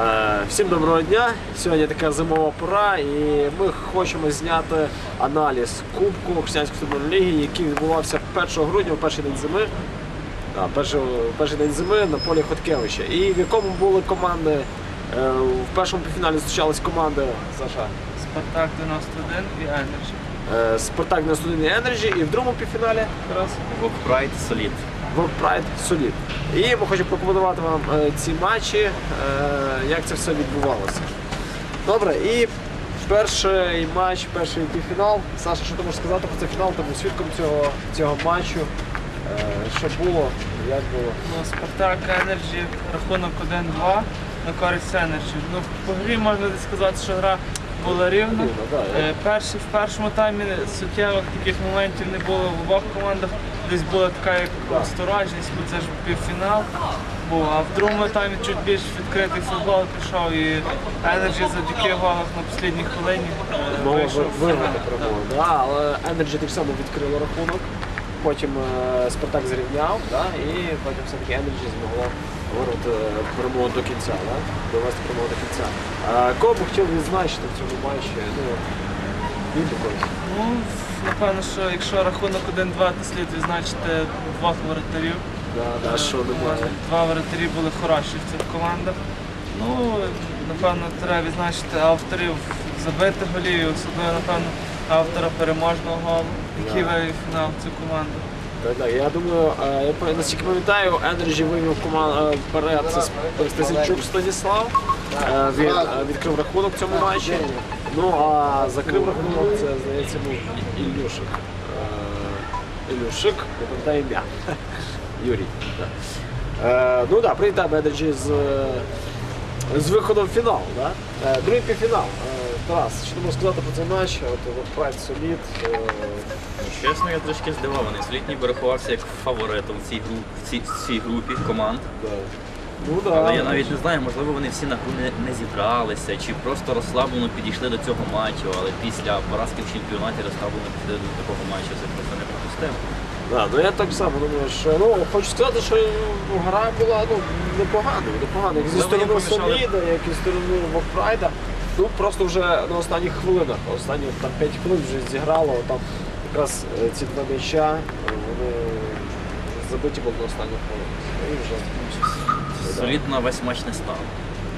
Е, Всім доброго дня! Сьогодні така зимова пора, і ми хочемо зняти аналіз Кубку Християнської футбольної ліги, який відбувався 1 грудня, в перший день зими. Да, перший, перший день зими на полі Хоткевича. І в якому були команди. е, В першому півфіналі зустрічались команди Саша. Спартак 91 і Енерджі. е, Спартак 91 і Енерджі, і в другому півфіналі раз Вокпрайд Солід. World Pride Solid. І ми хочемо прокоментувати вам е, ці матчі, е, як це все відбувалося. Добре, і перший матч, перший півфінал. Саша, що ти можеш сказати про цей фінал? Був свідком цього, цього матчу. Е, що було, як було? Ну, Спартак Енерджі, рахунок 1-2 на користь Енерджі. Ну, по грі можна сказати, що гра була рівна. Е, перший, в першому таймі суттєвих таких моментів не було в обох командах. Десь була така як осторожність, бо це ж півфінал був. А в другому таймі чуть більш відкритий футбол пішов і Енерджі завдяки голах на останній хвилині вийшов в вирвати фінал. перемогу. Да, але Energy так само відкрило рахунок. Потім е, Спартак зрівняв, да, і потім все-таки Energy змогло вирвати е, перемогу до кінця, да, довести перемогу до кінця. А, кого б хотів відзначити в цьому матчі? Ну, він якось. Ну, напевно, що якщо рахунок 1-2, то слід відзначити двох воротарів. Да, да, Е, що немає. Два воротарі були хороші в цих командах. Ну, напевно, треба відзначити авторів забитих голів, особливо, напевно, автора переможного голу, який вивів фінал цю команду. Так. Я думаю, е, я наскільки пам'ятаю, Energy вивів команду вперед це Станіслав. Е, Він е, відкрив рахунок в цьому матчі. Ну а закрив рахунок, це здається був Ілюшик. Е, Ілюшик, не пам'ятаю ім'я. Юрій. Е, Ну так, да, привітаємо Energy з, е, виходом в фінал. Е, Другий півфінал. Е, Тарас, що ти можеш сказати про цей матч? От Прайд Солід. е, чесно, я трошки здивований. Солід ніби рахувався як фаворитом в цій, гру, в цій, в цій групі команд. Да. Ну да. Але я навіть не знаю, можливо, вони всі на гру не, не зібралися, чи просто розслаблено підійшли до цього матчу, але після поразки в чемпіонаті розслаблено підійшли до такого матчу. Це просто неприпустимо. Да, ну я так само думаю, що ну хочу сказати, що ну, гра була ну непогана, непогана. Як зі сторони помішали. Соліда, як і зі сторони Вокпрайда. Ну просто вже на останніх хвилинах, останні там 5 хвилин вже зіграло, там якраз е, ці два м'яча, е, вони забиті були на останніх хвилинах. Ну, І вже Солід на весь матч не.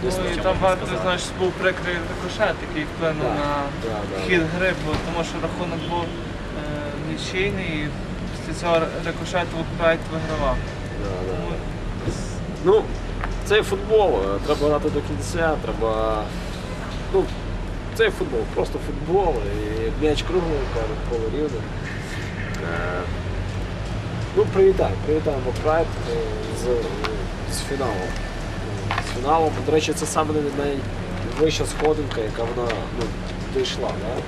Ну, Що і там варто, сказати? знаєш, був прикрий рикошет, який вплинув Да, на да, да. хід гри, бо тому що рахунок був е, нічийний, і після цього рикошету Прайд вигравав. Да, да. Тому Ну, це футбол, е, треба грати до кінця, треба. Ну, це футбол, просто футбол. І м'яч круглий, кажуть, поле рівне. Е, Ну, привітаємо, привітаємо Прайд з, з фіналом. Е, З фіналом. До речі, це саме найвища сходинка, яка вона ну, дійшла. Да?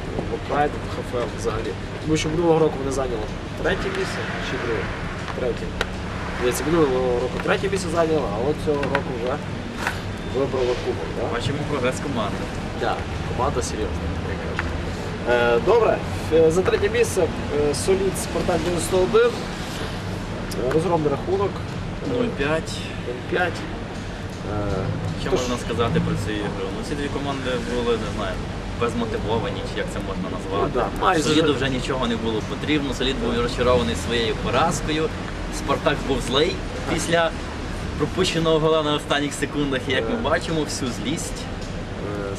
Прайд ХФЛ взагалі. Тому що минулого року вони зайняли третє місце чи друге? Третє. Здається, минулого року третє місце зайняла, а от цього року вже вибрала кубок. Да? Бачимо прогрес команди. Да, команда серйозна, як кажуть. Е, добре, е, за третє місце е, Солід Спартак 91. Е, Розгромний рахунок 0-5. 5. Е, Що можна сказати про цю ігру? Ну, ці дві команди були, не знаю, безмотивовані, чи як це можна назвати. Ну, да. Соліду вже нічого не було потрібно. Солід був розчарований своєю поразкою. Спартак був злий після пропущеного гола на останніх секундах. І як ми бачимо, всю злість е,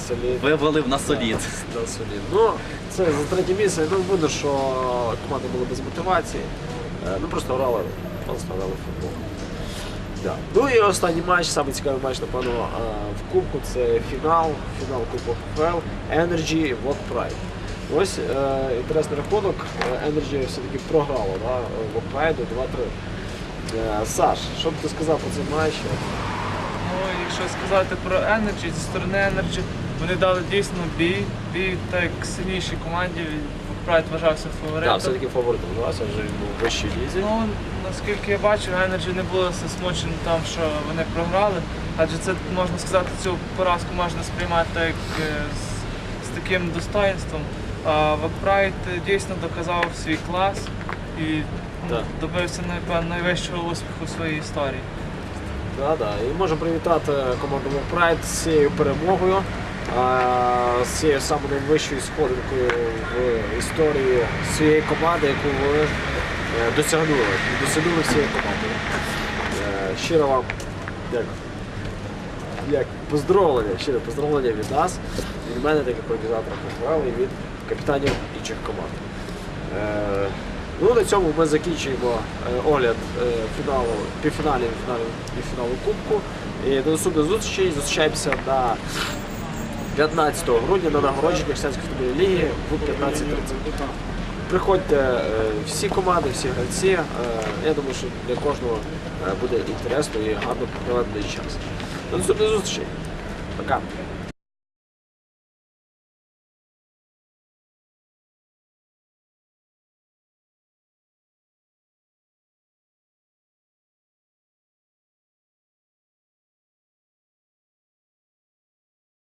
Солід. вивалив на солід. Да, Солід. Ну, це за третє місце. Ну, видно, що команди були без мотивації. Е, Ну, просто грали, просто грали в футбол. Да. Ну і останній матч, саме цікавий матч, напевно, е, в Кубку це фінал, фінал Кубку ФПЛ, Energy Walk Pride. Ось е, інтересний рахунок. Е, Energy все-таки програло да, Walk Pride 2-3. Е, Саш, що б ти сказав про цей матч? Ну, якщо сказати про Energy, зі сторони Energy, вони дали дійсно бій, бій так як сильнішій команді. Прайд вважався Так, фаворитом. все-таки фаворитом вважався, вже він був в вищій лізі. Ну, наскільки я бачу, Energy не було засмучено там, що вони програли. Адже це можна сказати, цю поразку можна сприймати так, як е, з, з таким достоїнством. А Вокпрайд дійсно доказав свій клас і ну, добився напевно, найвищого успіху в своїй історії. Да, да. І можемо привітати команду Прайд з цією перемогою, з цією самою найвищою сходинкою в історії цієї команди, яку ви е, досягнули. Досягнули всією командою. Е, Щиро вам як, як поздоровлення, щире поздоровлення від нас, від мене, як організатора фестивалю, і від капітанів інших команд. Ну, на цьому ми закінчуємо е, огляд е, фіналу, півфіналів, фіналів і Кубку. І до наступної зустрічі зустрічаємося на 15 грудня на нагородження Християнської футбольної ліги в 15.30. Приходьте е, всі команди, всі гравці. Я думаю, що для кожного буде інтересно і гарно проведений час. До наступної зустрічі. Пока.